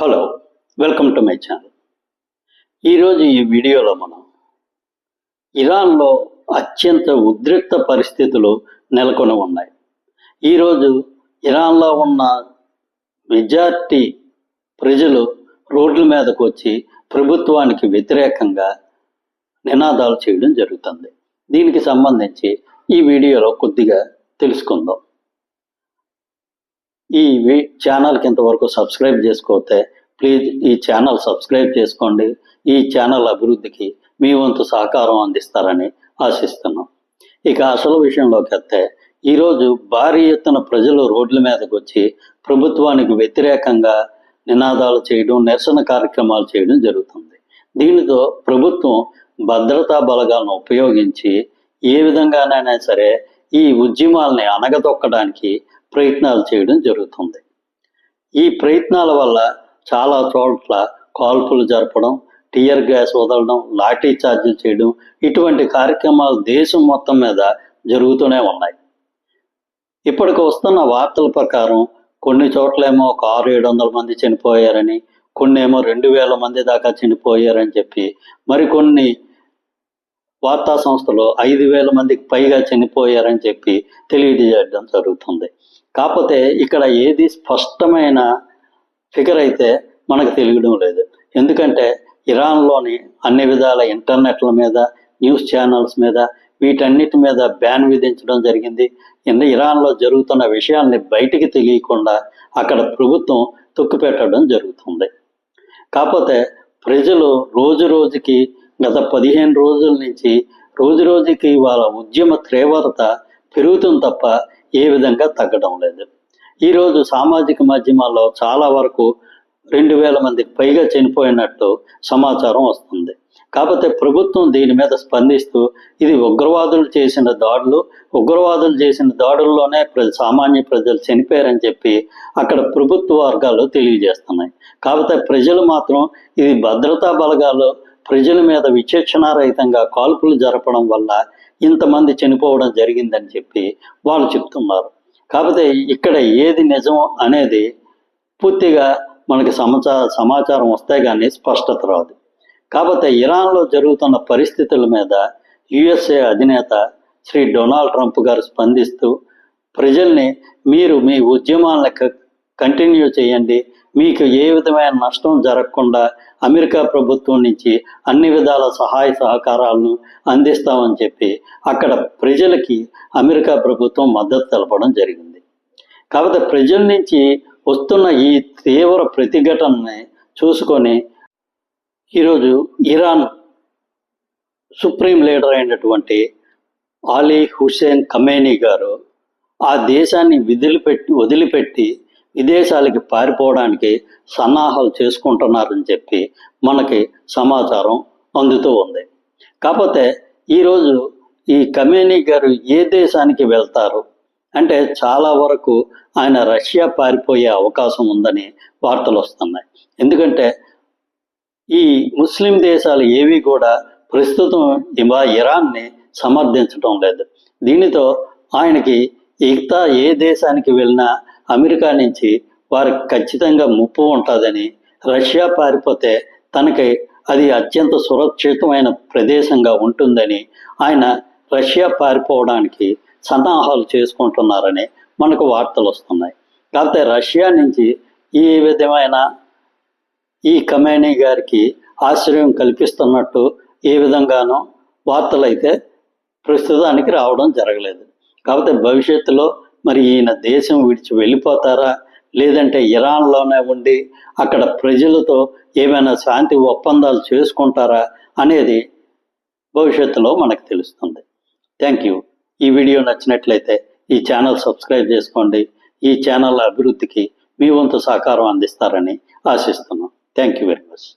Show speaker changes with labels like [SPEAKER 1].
[SPEAKER 1] Hello welcome to my channel ఈరోజు ఈ వీడియోలో మనం ఇరాన్లో అత్యంత ఉద్రిక్త పరిస్థితులు నెలకొని ఉన్నాయి. ఈరోజు ఇరాన్లో ఉన్న మెజార్టీ ప్రజలు రోడ్ల మీదకు వచ్చి ప్రభుత్వానికి వ్యతిరేకంగా నినాదాలు చేయడం జరుగుతుంది. దీనికి సంబంధించి ఈ వీడియోలో కొద్దిగా తెలుసుకుందాం. ఈ ఛానల్కి ఇంతవరకు సబ్స్క్రైబ్ చేసుకోతే ప్లీజ్ ఈ ఛానల్ సబ్స్క్రైబ్ చేసుకోండి. ఈ ఛానల్ అభివృద్ధికి మీ వంతు సహకారం అందిస్తారని ఆశిస్తున్నాం. ఇక అసలు విషయంలోకి వస్తే ఈరోజు భారీ ఎత్తున ప్రజలు రోడ్ల మీదకి వచ్చి ప్రభుత్వానికి వ్యతిరేకంగా నినాదాలు చేయడం నిరసన కార్యక్రమాలు చేయడం జరుగుతుంది. దీనితో ప్రభుత్వం భద్రతా బలగాలను ఉపయోగించి ఏ విధంగానైనా సరే ఈ ఉద్యమాల్ని అణగదొక్కడానికి ప్రయత్నాలు చేయడం జరుగుతుంది. ఈ ప్రయత్నాల వల్ల చాలా చోట్ల కాల్పులు జరపడం టియర్ గ్యాస్ వదలడం లాఠీ చార్జీలు చేయడం ఇటువంటి కార్యక్రమాలు దేశం మొత్తం మీద జరుగుతూనే ఉన్నాయి. ఇప్పటికి వస్తున్న వార్తల ప్రకారం కొన్ని చోట్లేమో ఒక ఆరు ఏడు వందల మంది చనిపోయారని కొన్ని ఏమో రెండు వేల మంది దాకా చనిపోయారని చెప్పి మరికొన్ని వార్తా సంస్థలో ఐదు వేల మందికి పైగా చనిపోయారని చెప్పి తెలియజేయడం జరుగుతుంది. కాకపోతే ఇక్కడ ఏది స్పష్టమైన ఫిగర్ అయితే మనకు తెలియడం లేదు. ఎందుకంటే ఇరాన్లోని అన్ని విధాల ఇంటర్నెట్ల మీద న్యూస్ ఛానల్స్ మీద వీటన్నిటి మీద బ్యాన్ విధించడం జరిగింది. ఇరాన్లో జరుగుతున్న విషయాల్ని బయటికి తెలియకుండా అక్కడ ప్రభుత్వం తొక్కిపెట్టడం జరుగుతుంది. కాకపోతే ప్రజలు రోజు రోజుకి గత పదిహేను రోజుల నుంచి రోజు రోజుకి వాళ్ళ ఉద్యమ తీవ్రత పెరుగుతుంది తప్ప ఏ విధంగా తగ్గడం లేదు. ఈరోజు సామాజిక మాధ్యమాల్లో చాలా వరకు రెండు వేల మందికి పైగా చనిపోయినట్టు సమాచారం వస్తుంది. కాకపోతే ప్రభుత్వం దీని మీద స్పందిస్తూ ఇది ఉగ్రవాదులు చేసిన దాడులు ఉగ్రవాదులు చేసిన దాడుల్లోనే ప్ర- సామాన్య ప్రజలు చనిపోయారని చెప్పి అక్కడ ప్రభుత్వ వర్గాలు తెలియజేస్తున్నాయి. కాకపోతే ప్రజలు మాత్రం ఇది భద్రతా బలగాలు ప్రజల మీద విచక్షణారహితంగా కాల్పులు జరపడం వల్ల ఇంతమంది చనిపోవడం జరిగిందని చెప్పి వాళ్ళు చెప్తున్నారు. కాకపోతే ఇక్కడ ఏది నిజం అనేది పూర్తిగా మనకి సమాచార సమాచారం వస్తే కానీ స్పష్టత రాదు. కాకపోతే ఇరాన్లో జరుగుతున్న పరిస్థితుల మీద యుఎస్ఏ అధినేత శ్రీ డొనాల్డ్ ట్రంప్ గారు స్పందిస్తూ ప్రజల్ని మీరు మీ ఉద్యమాలను క- కంటిన్యూ చేయండి మీకు ఏ విధమైన నష్టం జరగకుండా అమెరికా ప్రభుత్వం నుంచి అన్ని విధాల సహాయ సహకారాలను అందిస్తామని చెప్పి అక్కడ ప్రజలకి అమెరికా ప్రభుత్వం మద్దతు తెలపడం జరిగింది. కాకపోతే ప్రజల నుంచి వస్తున్న ఈ తీవ్ర ప్రతిఘటనని చూసుకొని ఈరోజు ఇరాన్ సుప్రీం లీడర్ అయినటువంటి ఆలీ హుసేన్ ఖమేనీ గారు ఆ దేశాన్ని విదిలిపెట్టి వదిలిపెట్టి విదేశాలకి పారిపోవడానికి సన్నాహాలు చేసుకుంటున్నారని చెప్పి మనకి సమాచారం అందుతూ ఉంది. కాకపోతే ఈరోజు ఈ కమేనీ గారు ఏ దేశానికి వెళ్తారు? అంటే చాలా వరకు ఆయన రష్యా పారిపోయే అవకాశం ఉందని వార్తలు వస్తున్నాయి. ఎందుకంటే ఈ ముస్లిం దేశాలు ఏవి కూడా ప్రస్తుతం ఇవా ఇరాన్ని సమర్థించడం లేదు. దీనితో ఆయనకి ఇగతా ఏ దేశానికి వెళ్ళినా అమెరికా నుంచి వారికి ఖచ్చితంగా ముప్పు ఉంటుందని రష్యా పారిపోతే తనకి అది అత్యంత సురక్షితమైన ప్రదేశంగా ఉంటుందని ఆయన రష్యా పారిపోవడానికి సన్నాహాలు చేసుకుంటున్నారని మనకు వార్తలు వస్తున్నాయి. కాకపోతే రష్యా నుంచి ఈ విధమైన ఈ కమేనీ గారికి ఆశ్రయం కల్పిస్తున్నట్టు ఏ విధంగానో వార్తలు అయితే ప్రస్తుతానికి రావడం జరగలేదు. కాకపోతే భవిష్యత్తులో మరి ఈయన దేశం విడిచి వెళ్ళిపోతారా? లేదంటే ఇరాన్లోనే ఉండి అక్కడ ప్రజలతో ఏమైనా శాంతి ఒప్పందాలు చేసుకుంటారా అనేది భవిష్యత్తులో మనకు తెలుస్తుంది. థ్యాంక్ యూ ఈ వీడియో నచ్చినట్లయితే ఈ ఛానల్ సబ్స్క్రైబ్ చేసుకోండి. ఈ ఛానల్ అభివృద్ధికి మీ వంతు సహకారం అందిస్తారని ఆశిస్తున్నాం. Thank you very much